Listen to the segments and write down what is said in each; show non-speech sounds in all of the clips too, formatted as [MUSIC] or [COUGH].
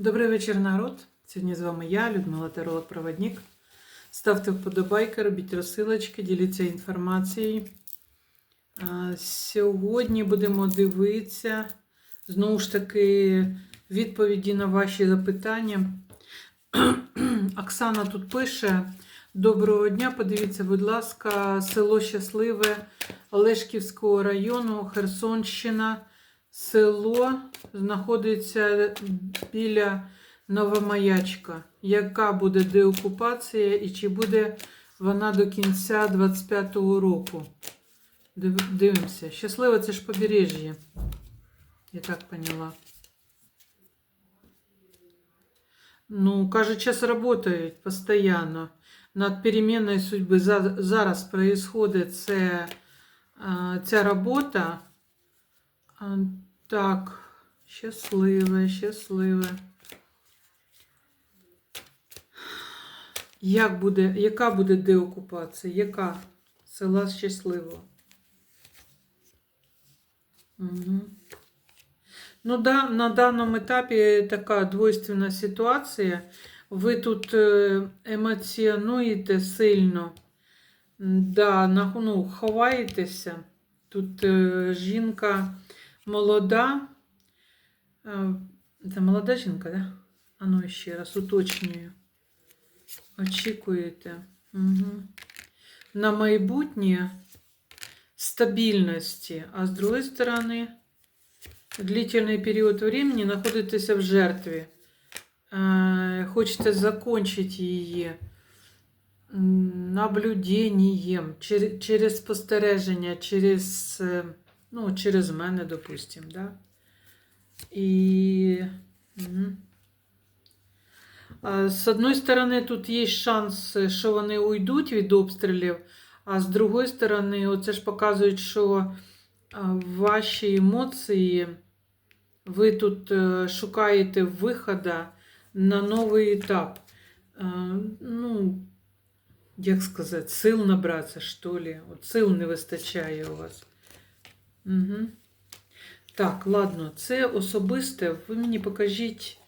Добрий вечір, народ. Сьогодні з вами я, Людмила Таролог Проводник. Ставте вподобайки, робіть розсилочки, діліться інформацією. Сьогодні будемо дивитися знову ж таки відповіді на ваші запитання. [CLEARS THROAT] Оксана тут пише: Доброго дня, подивіться, будь ласка, село Щасливе Олешківського району, Херсонщина. Село знаходиться біля Новомаячка. Яка буде деокупація і чи буде вона до кінця 25-го року? Див- Дивимося. Щасливе це ж побережжя. Я так поняла. Ну, кажуть, зараз працюють постійно над переміною судьби. Зараз происходит ця робота. Так, щасливе, щасливе. Як буде, яка буде деокупація? Яка? Села щасливо. Угу. Ну, да, на даному етапі така двойственна ситуація. Ви тут е, емоціонуєте сильно. Да, ну, ховаєтеся. Тут е, жінка молода. Е, Це молода жінка, да? А ну ще раз уточнюю. Очікуєте. Угу. На майбутнє стабільності, а з другої сторони, длительний період времени знаходитеся в жертві. Е, Хочете закончити її м, наблюденням, чер- через спостереження, через, е, ну, через мене, допустим, да? І. А, з одної сторони, тут є шанс, що вони уйдуть від обстрілів, а з другої сторони, оце ж показують, що ваші емоції, ви тут е, шукаєте виходу на новий етап. Е, Ну, як сказати, сил набратися, що ли. От сил не вистачає у вас. Угу. Так, ладно, це особисте. Ви мені покажіть,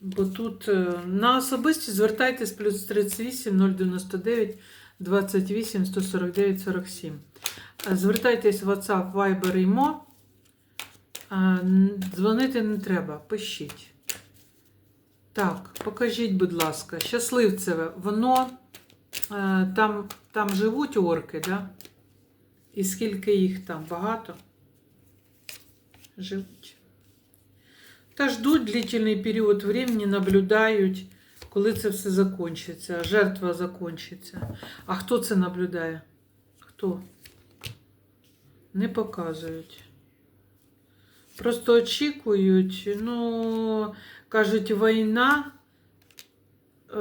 бо тут е, на особисті звертайтесь плюс 38 099 28 149 47. Е, Звертайтесь в WhatsApp, Viber і Mo. Е, Дзвонити не треба, пишіть. Так, покажіть, будь ласка, щасливцеве, воно е, там, там живуть орки, да? І скільки їх там? Багато? Живуть. Та ждуть длительний період времени, наблюдають, коли це все закінчиться, жертва закінчиться. А хто це наблюдає? Хто? Не показують. Просто очікують, ну, кажуть, війна, е,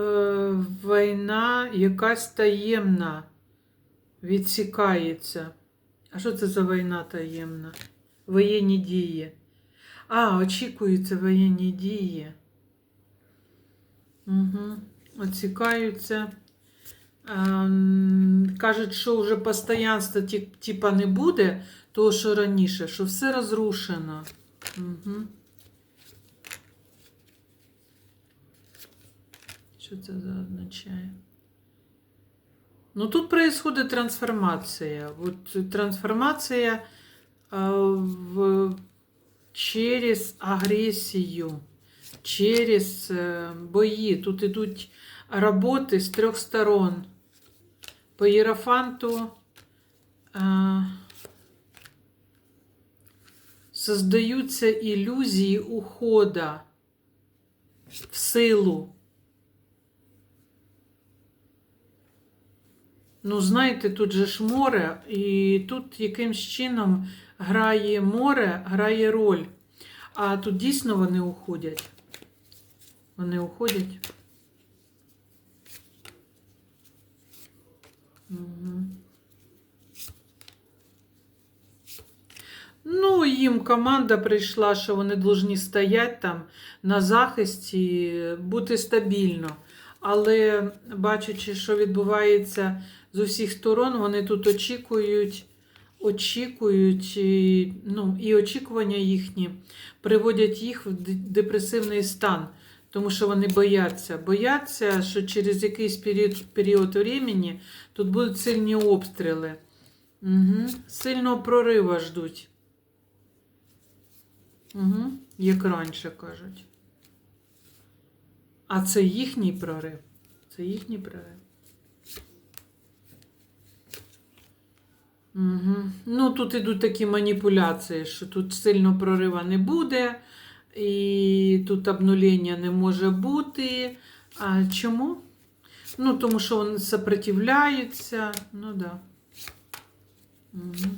війна якась таємна відсікається. А що це за війна таємна? Воєнні дії. А, очікуються воєнні дії. Угу. Оцікаються. Ем, кажуть, що вже постоянства типа не буде, того, що раніше, що все розрушено. Угу. Що це за означає? Ну, тут происходит трансформація. Вот трансформація а, в, через агресію, через е, бої. Тут ідуть роботи з трьох сторон. По Єрофанту е, создаються ілюзії ухода в силу. Ну, знаєте, тут же ж море, і тут якимсь чином грає море, грає роль. А тут дійсно вони уходять. Вони уходять. Угу. Ну, їм команда прийшла, що вони повинні стояти там на захисті, бути стабільно. Але бачачи, що відбувається з усіх сторон, вони тут очікують, очікують, і, ну, і очікування їхні приводять їх в депресивний стан. Тому що вони бояться. Бояться, що через якийсь період, період времени тут будуть сильні обстріли. Угу. Сильного прориву ждуть. Угу. Як раніше кажуть. А це їхній прорив. Це їхній прорив. Угу. Ну, тут ідуть такі маніпуляції, що тут сильно прорива не буде, і тут обнулення не може бути. А чому? Ну, тому що вони сопротивляються. Ну, да. Угу.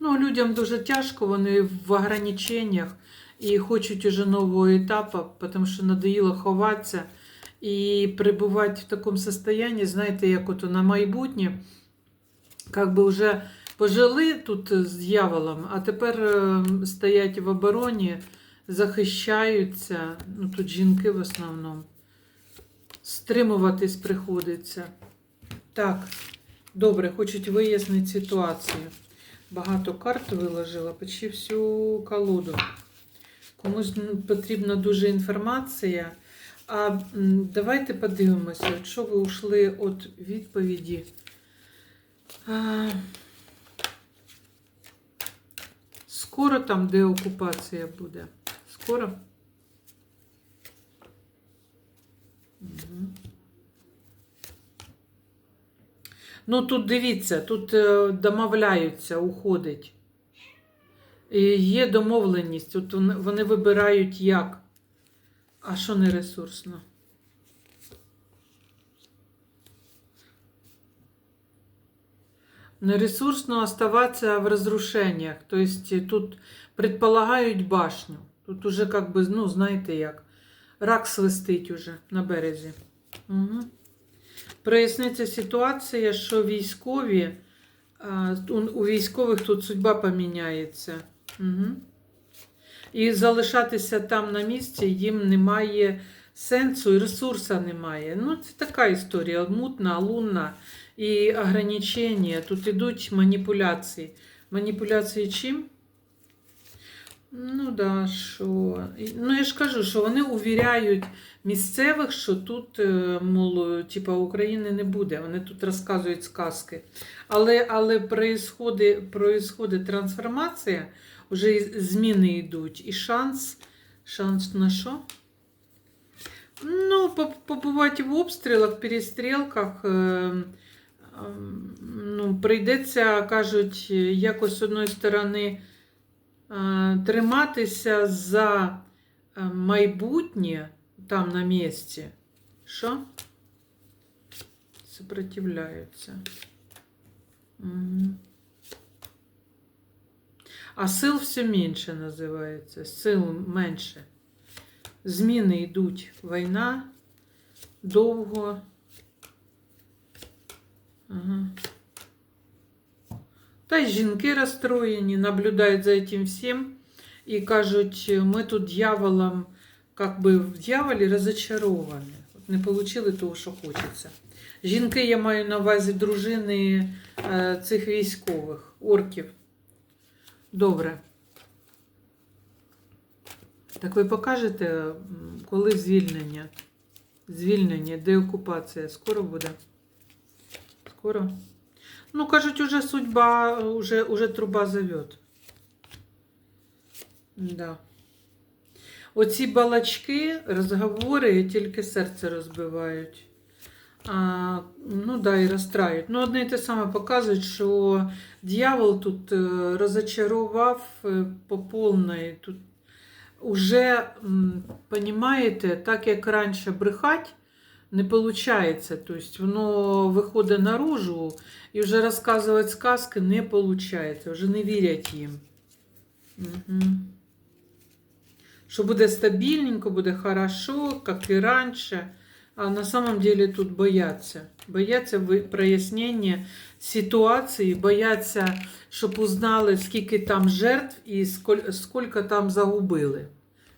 Ну, людям дуже тяжко, вони в ограниченнях і хочуть уже нового етапу, тому що надоїло ховатися і перебувати в такому состоянии, знаєте, як от на майбутнє, як би вже пожили тут з дьяволом, а тепер е, стоять в обороні, захищаються, ну тут жінки в основному. Стримуватись приходиться. Так, добре, хочуть вияснити ситуацію. Багато карт виложила, почти всю колоду. Комусь потрібна дуже інформація. А давайте подивимося, якщо ви ушли від відповіді. Скоро там деокупація буде. Скоро? Ну, тут дивіться, тут е, домовляються, уходить. І є домовленість. От вони вибирають як. А що не ресурсно? Нересурсно оставаться в разрушениях. То есть э, тут предполагають башню. Тут уже как бы, ну, знаєте як, рак свистить уже на березі. Угу. Проясниться ситуація, що військові, у військових тут судьба поміняється. Угу. І залишатися там на місці їм немає сенсу і ресурсу немає. Ну, це така історія, мутна, лунна і ограничення. Тут ідуть маніпуляції. Маніпуляції чим? Ну, да, що. Ну, я ж кажу, що вони увіряють місцевих, що тут, е, мол, типа, України не буде. Вони тут розказують сказки. Але, але происходить трансформація, вже зміни йдуть. І шанс. Шанс на що? Ну, побувати в обстрілах, перестрілках. Ем, Ну, прийдеться, кажуть, якось з одної сторони е, триматися за е, майбутнє там на місці. Що? Сопротивляються. А сил все менше називається. Сил менше. Зміни йдуть. Війна довго. Ага. Та й жінки розстроєні, наблюдають за цим всім і кажуть, ми тут дьяволом, как би в дьяволі розочаровані. Не отримали того, що хочеться. Жінки, я маю на увазі дружини е, цих військових, орків. Добре. Так ви покажете, коли звільнення? Звільнення, деокупація скоро буде? Скоро? Ну, кажуть, уже судьба, уже, уже труба зовет. Да. Оці балачки, розговори тільки серце розбивають. А, ну да, і розстраюють. Ну, одне і те саме показують, що дьявол тут е, розочарував е, по повної. Тут уже, м, понімаєте, так як раніше брехать, не виходить. Тобто воно виходить наружу і вже розказувати сказки не виходить, вже не вірять їм. Угу. Що буде стабільненько, буде хорошо, як і раніше. А на самом деле тут бояться. Бояться прояснення ситуації, бояться, щоб узнали, скільки там жертв і скільки там загубили.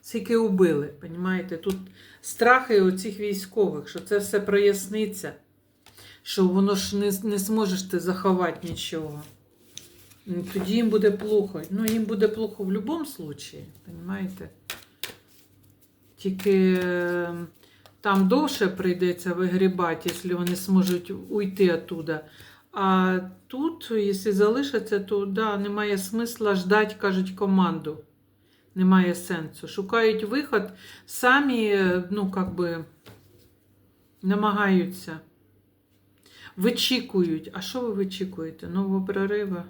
Скільки убили, понімаєте? Тут страхи оцих військових, що це все проясниться, що воно ж не, не зможеш ти заховати нічого. Ну, Тоді їм буде плохо. Ну, їм буде плохо в будь-якому випадку, розумієте? Тільки е, там довше прийдеться вигрібати, якщо вони зможуть уйти оттуда. А тут, якщо залишаться, то да, немає смисла ждати, кажуть, команду. Немає сенсу. Шукають виход, самі, ну, как би, намагаються. Вичікують. А що ви вичікуєте? Нового прорива?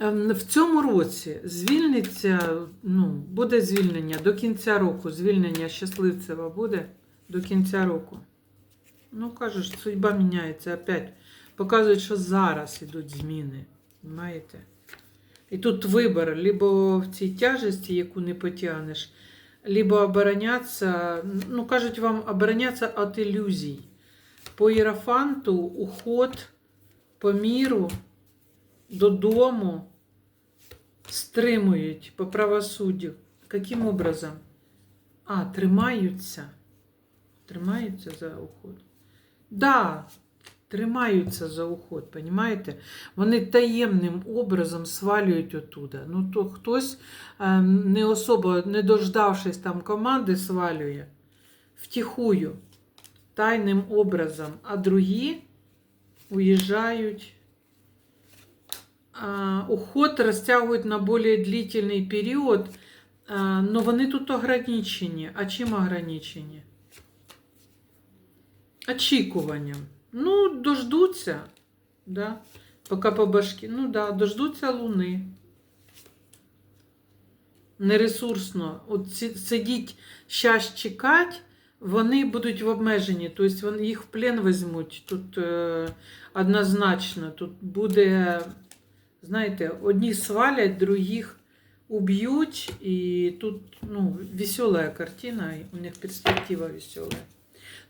Ем, В цьому році звільниться, ну, буде звільнення до кінця року. Звільнення щасливцева буде до кінця року. Ну, кажеш, судьба міняється опять. Показують, що зараз йдуть зміни. Понимаєте? І тут вибір, либо в цій тяжесті, яку не потягнеш, либо оборонятися, ну, кажуть вам, оборонятися від ілюзій. По іерофанту уход по міру додому стримують по правосуддю. Яким образом? А, тримаються. Тримаються за уход. Да, тримаються за уход, понимаєте? Вони таємним образом свалюють отуда. Ну, то хтось, е, не особо, не дождавшись там команди, свалює втихую, тайним образом, а другі уїжджають. А, уход розтягують на більш длительний період, а, но вони тут ограничені. А чим ограничені? Очікуванням. Ну, дождуться, да, поки по башки. Ну да, дождуться луни. Нересурсно. От сидіть щас чекати, вони будуть в обмеженні, тобто їх в плен візьмуть. Тут е, однозначно, тут буде, знаєте, одні свалять, других уб'ють, і тут ну, весела картина, у них перспектива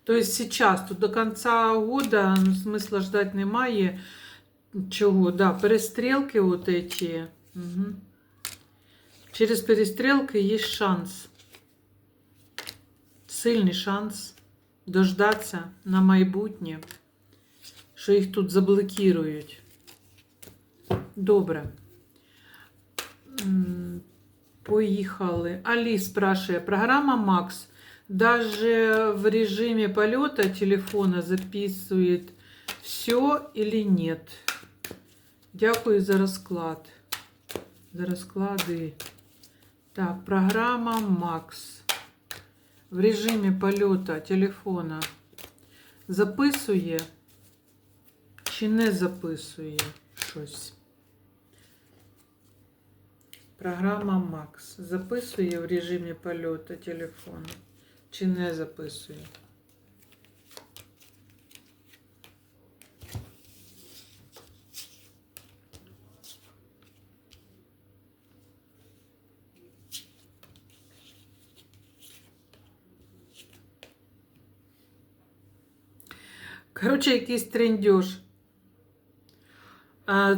весела. Тобто сейчас, тут до конца года ну, смысла ждать немає. Чого? Да, перестрілки вот эти. Угу. Через перестрілки є шанс. Сильний шанс дождатися на майбутнє, що їх тут заблокірують. Добре. Поїхали. Алі спрашиває, програма Макс даже в режиме полета телефона записывает все или нет? Дякую за розклад. За розклади. Так, програма Макс. В режимі польота телефона записує чи не записує щось? Програма Макс записує в режимі польота телефона Чи не записує? Коротше, якийсь трендьож.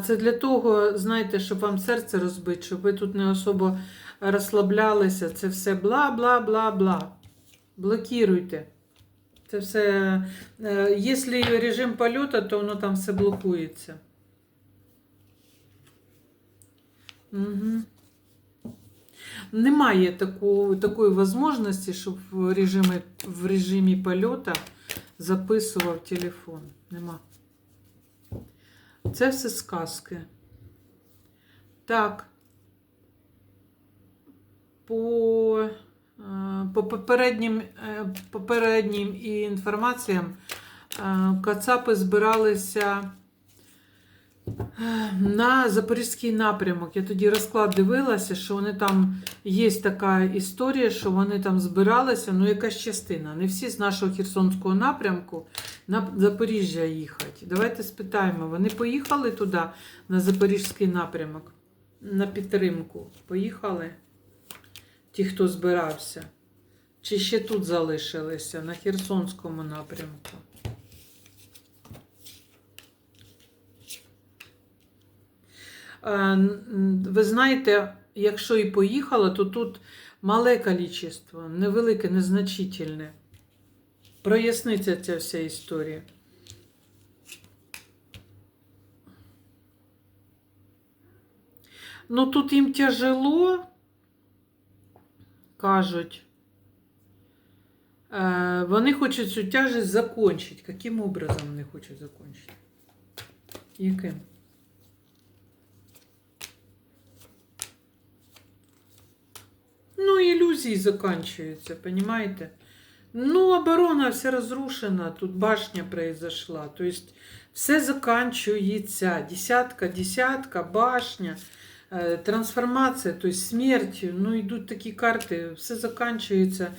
Це для того, знаєте, щоб вам серце розбити, щоб ви тут не особо розслаблялися. Це все бла-бла-бла-бла. Блокируйте. Це все. Якщо режим польоту, то воно там все блокується. Угу. Немає таку, такої можливості, щоб в режимі, в режимі польоту записував телефон. Нема. Це все сказки. Так. По, по попереднім, е, попереднім інформаціям е, Кацапи збиралися е, на Запорізький напрямок. Я тоді розклад дивилася, що вони там є така історія, що вони там збиралися, ну якась частина. Не всі з нашого Херсонського напрямку на Запоріжжя їхати. Давайте спитаємо, вони поїхали туди, на Запорізький напрямок, на підтримку. Поїхали? Ті, хто збирався. Чи ще тут залишилися на Херсонському напрямку? Е, Ви знаєте, якщо і поїхала, то тут мале кількість, невелике, незначительне. Проясниться ця вся історія. Ну тут їм тяжело. Кажуть, е, вони хочуть цю тяжесть закончити. Яким образом вони хочуть закончити? Яким? Ну, иллюзии заканчиваются, понимаете? Ну, оборона вся разрушена, тут башня произошла. То есть все заканчивается. Десятка, десятка, башня, трансформация, то есть смерть. Ну, йдуть такі карти, все заканчивается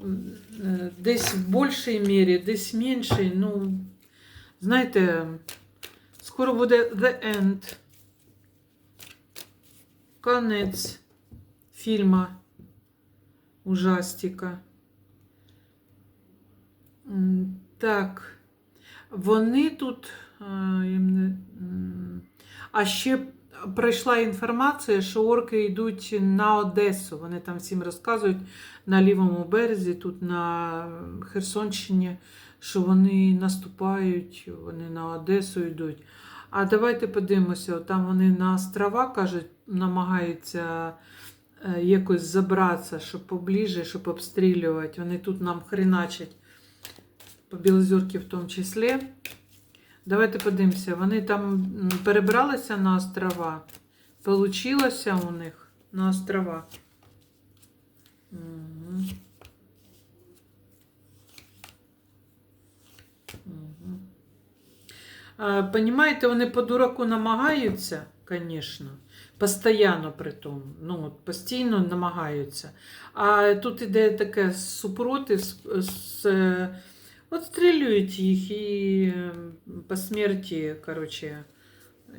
м, е, десь в більшій мірі, десь меншій. Ну, знаєте, скоро буде The End. Конець фільма ужастика. М, Так, вони тут. е, їм не- м, А ще прийшла інформація, що орки йдуть на Одесу. Вони там всім розказують на лівому березі, тут на Херсонщині, що вони наступають, вони на Одесу йдуть. А давайте подивимося, там вони на острова, кажуть, намагаються е, якось забратися, щоб поближе, щоб обстрілювати. Вони тут нам хреначать по Білозірки в тому числі. Давайте подивимося. Вони там перебралися на острова. Получилося у них на острова. А, Понімаєте, вони по дураку намагаються, звісно, постійно при тому. Ну, постійно намагаються. А тут іде таке супротив, з, з, е, отстрілюють їх і е, по смерті, коротше,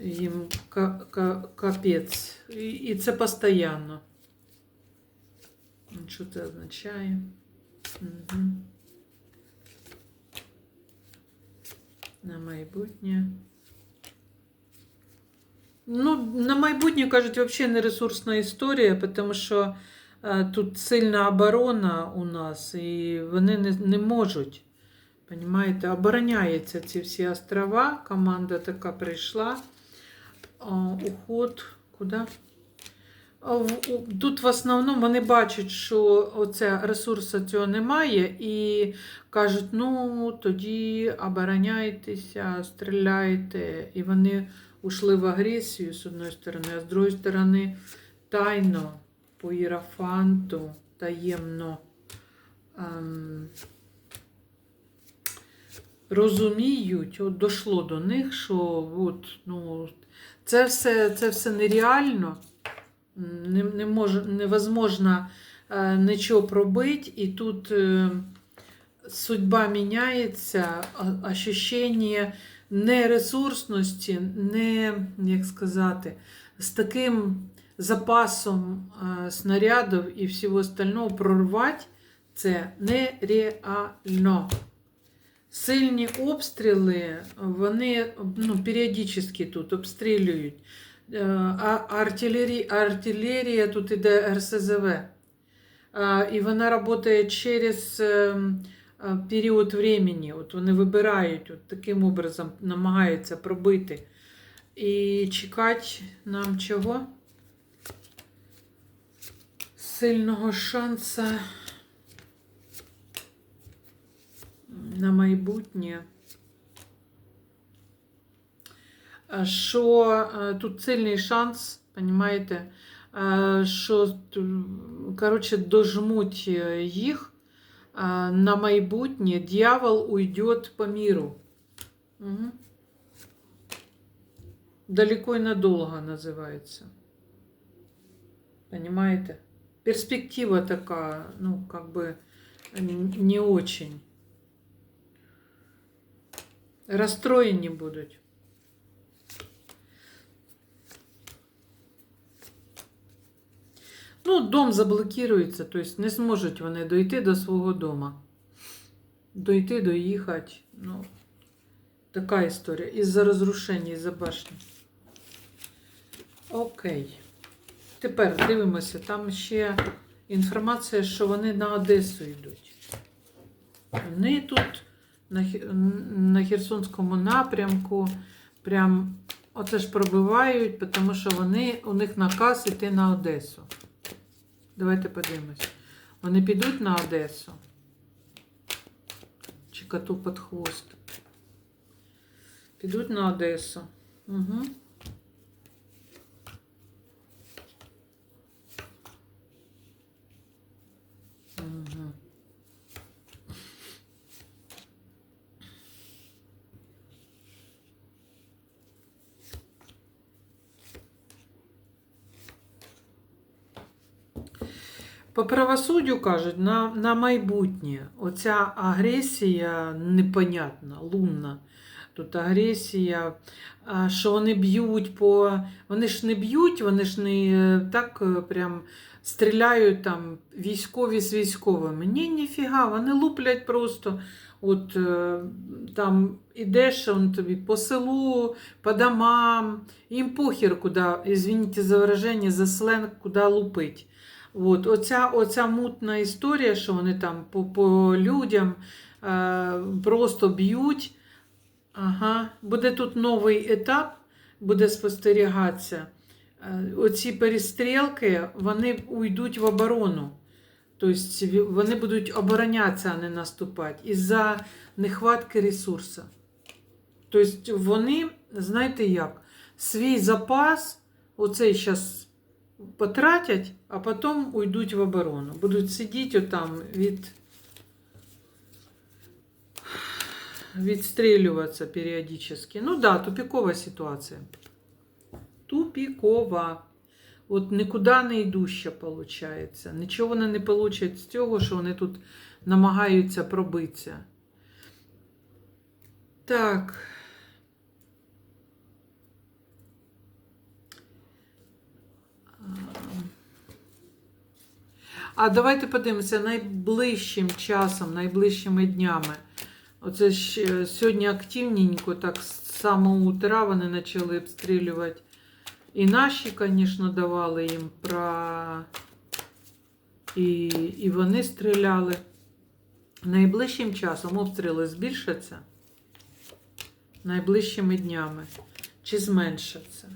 їм ка- ка- капець. І, і це постійно. Що це означає? Угу. На майбутнє. Ну, на майбутнє, кажуть, взагалі не ресурсна історія, тому що е, тут сильна оборона у нас, і вони не, не можуть. Понимаєте, обороняються ці всі острова. Команда така прийшла. Уход. Куди? Тут в основному вони бачать, що оце ресурсу цього немає, і кажуть, ну тоді обороняйтеся, стріляйте. І вони ушли в агресію з одної сторони, а з другої сторони тайно, по іерафанту, таємно. Розуміють, от дошло до них, що от, ну, це, все, це все нереально, не, не мож, невозможно е, нічого пробити, і тут е, судьба міняється, ощущення нересурсності, не, як сказати, з таким запасом е, снарядів і всього остального прорвати це нереально. Сильні обстріли, вони ну, періодично тут обстрілюють. Е, А артилерія, артилерія тут іде РСЗВ. І вона працює через е, е, період времени. От вони вибирають, от таким образом намагаються пробити. І чекати нам чого? Сильного шанса на майбутнє. Е, Що е, тут сильний шанс, понімаєте, е, що т- коротше, дожмуть е, їх е, на майбутнє, дьявол уйде по миру. Угу. Далеко и надолго называется. Понимаете? Перспектива такая, ну, как бы н- не очень. Розстроєні будуть. Ну, дом заблокирується, тобто не зможуть вони дойти до свого дома. Дойти, доїхати. Ну, така історія. Із-за розрушення, із-за башні. Окей. Тепер дивимося, там ще інформація, що вони на Одесу йдуть. Вони тут на, Херсонському напрямку прям оце ж пробивають, тому що вони, у них наказ іти на Одесу. Давайте подивимось. Вони підуть на Одесу. Чи коту під хвост. Підуть на Одесу. Угу. По правосуддю кажуть, на, на майбутнє. Оця агресія непонятна, лунна. Тут агресія, що вони б'ють по. Вони ж не б'ють, вони ж не е, так е, прям стріляють там військові з військовими. Ні, ніфіга, вони луплять просто. От е, там ідеш он тобі по селу, по домам, їм похер, куди, извините за вираження, за сленг, куди лупить. От, оця, оця мутна історія, що вони там по, по людям е, просто б'ють. Ага. Буде тут новий етап, буде спостерігатися. Е, оці перестрілки вони уйдуть в оборону. Тобто вони будуть оборонятися, а не наступати. Із-за нехватки ресурсу. Тобто вони, знаєте як, свій запас, оцей зараз потратять, а потім уйдуть в оборону. Будуть сидіти отам від. Відстрілюватися періодично. Ну да, тупікова ситуація. Тупікова. От нікуди не йдуща, виходить. Нічого вони не получать з цього, що вони тут намагаються пробитися. Так. А давайте подивимося найближчим часом, найближчими днями. Оце ж е, сьогодні активненько, так з самого утра вони почали обстрілювати. І наші, звісно, давали їм про. І, і вони стріляли. Найближчим часом обстріли збільшаться найближчими днями чи зменшаться.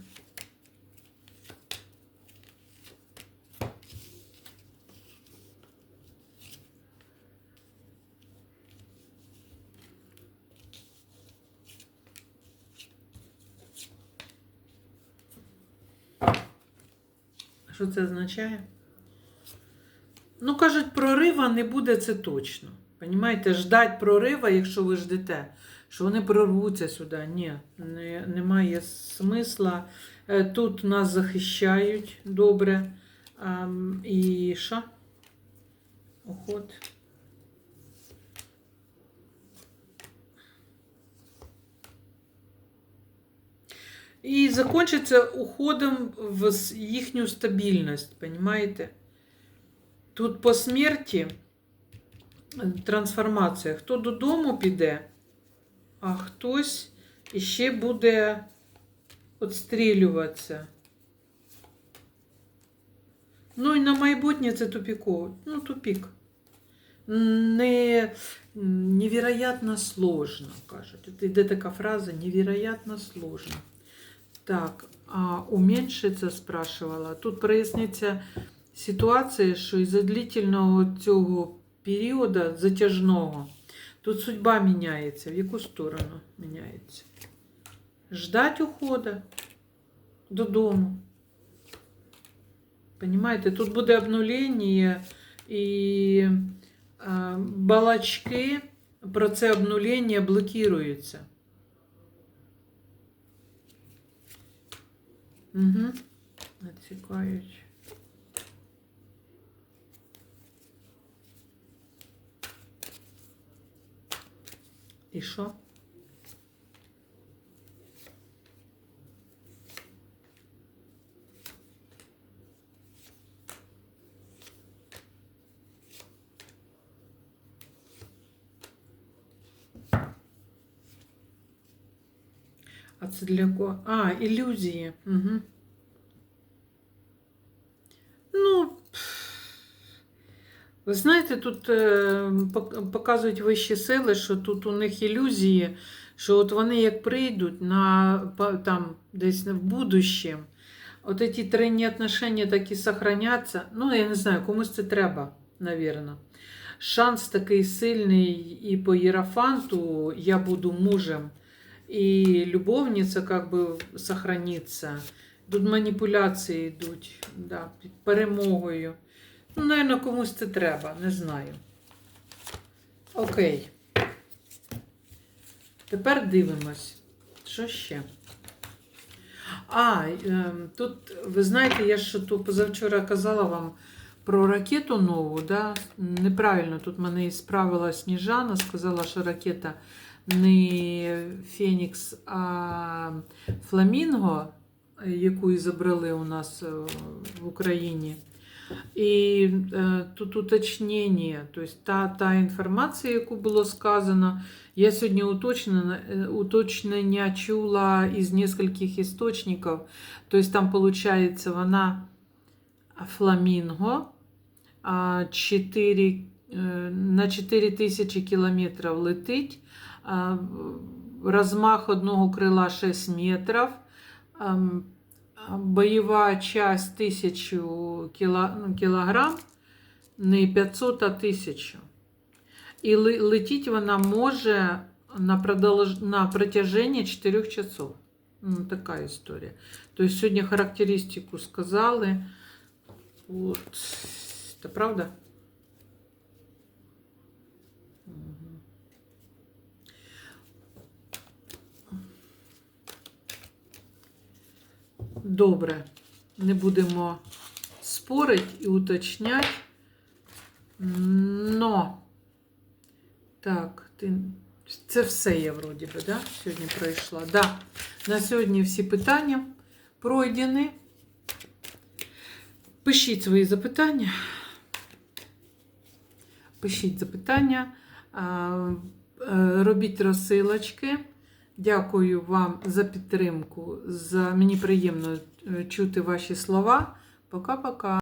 Що це означає? Ну, кажуть, прорива не буде, це точно. Понімаєте, ждать прорива, якщо ви ждете, що вони прорвуться сюди. Ні, не, немає смисла. Е, Тут нас захищають добре. І що? Уход. І закончиться уходом в їхню стабільність, понимаєте? Тут по смерті трансформація. Хто додому піде, а хтось іще буде відстрілюватися. Ну і на майбутнє це тупіково. Ну, тупік. Не, невероятно сложно, кажуть. От іде така фраза невероятно сложно. Так, а уменьшиться, спрашивала. Тут проясниться ситуація, що із-за длительного цього періоду затяжного, тут судьба міняється. В яку сторону міняється? Ждать ухода додому. Понимаєте, тут буде обнулення і балачки про це обнулення блокуються. Угу. Відсікають. І що? А це для кого? А, ілюзії. Угу. Ну, ви знаєте, тут е, показують вищі сили, що тут у них ілюзії, що от вони як прийдуть на там десь в будущем, от ці тренні отношення так і сохраняться. Ну, я не знаю, комусь це треба. навірно. Шанс такий сильний і по Єрофанту я буду мужем, і любовниця как би сохраниться. Тут маніпуляції йдуть да, під перемогою. Ну, навірно, комусь це треба, не знаю. Окей. Тепер дивимось. Що ще? А, ем, тут, ви знаєте, я ж то позавчора казала вам про ракету нову, да? Неправильно, тут мене і справила Сніжана, сказала, що ракета не Фенікс, а Фламінго, яку і забрали у нас е, в Україні. І е, тут уточнення, тобто та, та інформація, яку було сказано, я сьогодні уточнення, е, уточнення чула із нескольких істочників. Тобто там, виходить, вона фламінго 4, е, на 4 тисячі кілометрів летить, а, в- розмах одного крила 6 метрів. ам, а, Бойова часть 1000 кіло, ну, кілограм, не 500, а 1000. І ле- летіть вона може на, продолж... на протяжении 4 часов. Ну, така історія. Тобто сьогодні характеристику сказали. От. Це правда? Добре. Не будемо спорити і уточняти. Но. Так, ти... це все я вроді би, да? сьогодні пройшла. Да. На сьогодні всі питання пройдені. Пишіть свої запитання. Пишіть запитання, е, робіть розсилочки. Дякую вам за підтримку. За... Мені приємно е, чути ваші слова. Пока-пока.